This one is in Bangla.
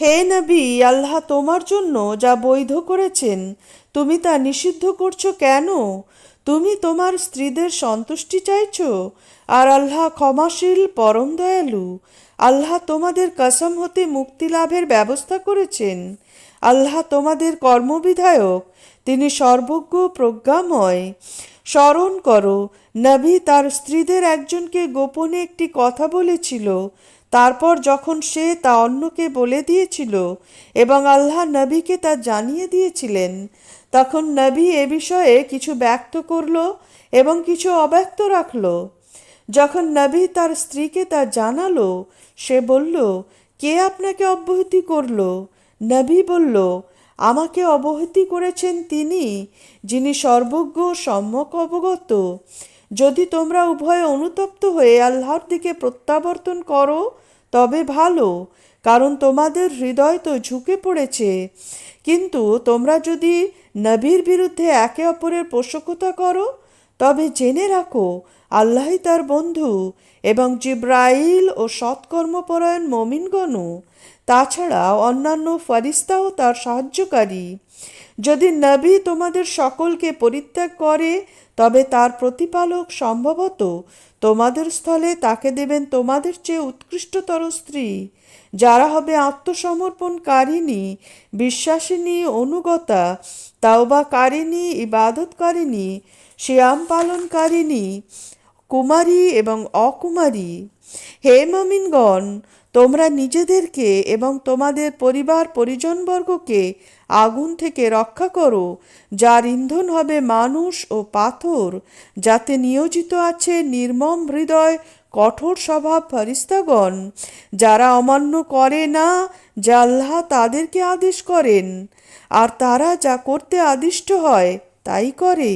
হে নবী, আল্লাহ তোমার জন্য যা বৈধ করেছেন, তুমি তা নিষিদ্ধ করছ কেন? তুমি তোমার স্ত্রীদের সন্তুষ্টি চাইছ? আর আল্লাহ ক্ষমাশীল, পরম দয়ালু, আল্লাহ তোমাদের কসম হতে মুক্তি লাভের ব্যবস্থা করেছেন। আল্লাহ তোমাদের কর্মবিধায়ক, তিনি সর্বজ্ঞ প্রজ্ঞাময়। স্মরণ করো, নবী তার স্ত্রীদের একজনকে গোপনে একটি কথা বলেছিল তারপর যখন সে তা অন্যকে বলে দিয়েছিল এবং আল্লাহ নবীকে তা জানিয়ে দিয়েছিলেন, তখন নবী এ বিষয়ে কিছু ব্যক্ত করল এবং কিছু অব্যক্ত রাখল। যখন নবী তার স্ত্রীকে তা জানালো, সে বলল, কে আপনাকে অব্যাহতি করল? নবী বলল, আমাকে অবহিতি করেছেন তিনি, যিনি সর্বজ্ঞ সম্যক অবগত। যদি তোমরা উভয়ে অনুতপ্ত হয়ে আল্লাহর দিকে প্রত্যাবর্তন করো, তবে ভালো, কারণ তোমাদের হৃদয় তো ঝুঁকে পড়েছে। কিন্তু তোমরা যদি নবীর বিরুদ্ধে একে অপরের পোষকতা করো, তবে জেনে রাখো আল্লাহই তার বন্ধু এবং জিব্রাইল ও সৎকর্মপরায়ণ মমিনগণও, তাছাড়া অন্যান্য ফারিস্তাও তার সাহায্যকারী। যদি নবী তোমাদের সকলকে পরিত্যাগ করে, তবে তার প্রতিপালক সম্ভবত তোমাদের স্থলে তাকে দেবেন তোমাদের চেয়ে উৎকৃষ্টতর স্ত্রী, যারা হবে আত্মসমর্পণকারিণী, বিশ্বাসিনী, অনুগতা, তাওবাকারিণী, ইবাদতকারিণী শিয়াম পালনকারিণী কুমারী এবং অকুমারী। হে মমিনগণ তোমরা নিজেদেরকে এবং তোমাদের পরিবার পরিজনবর্গকে আগুন থেকে রক্ষা করো, যার ইন্ধন হবে মানুষ ও পাথর, যাতে নিয়োজিত আছে নির্মম হৃদয় কঠোর স্বভাব ফরিস্তাগণ যারা অমান্য করে না যা আল্লাহ তাদেরকে আদেশ করেন। আর তারা যা করতে আদিষ্ট হয়, তাই করে।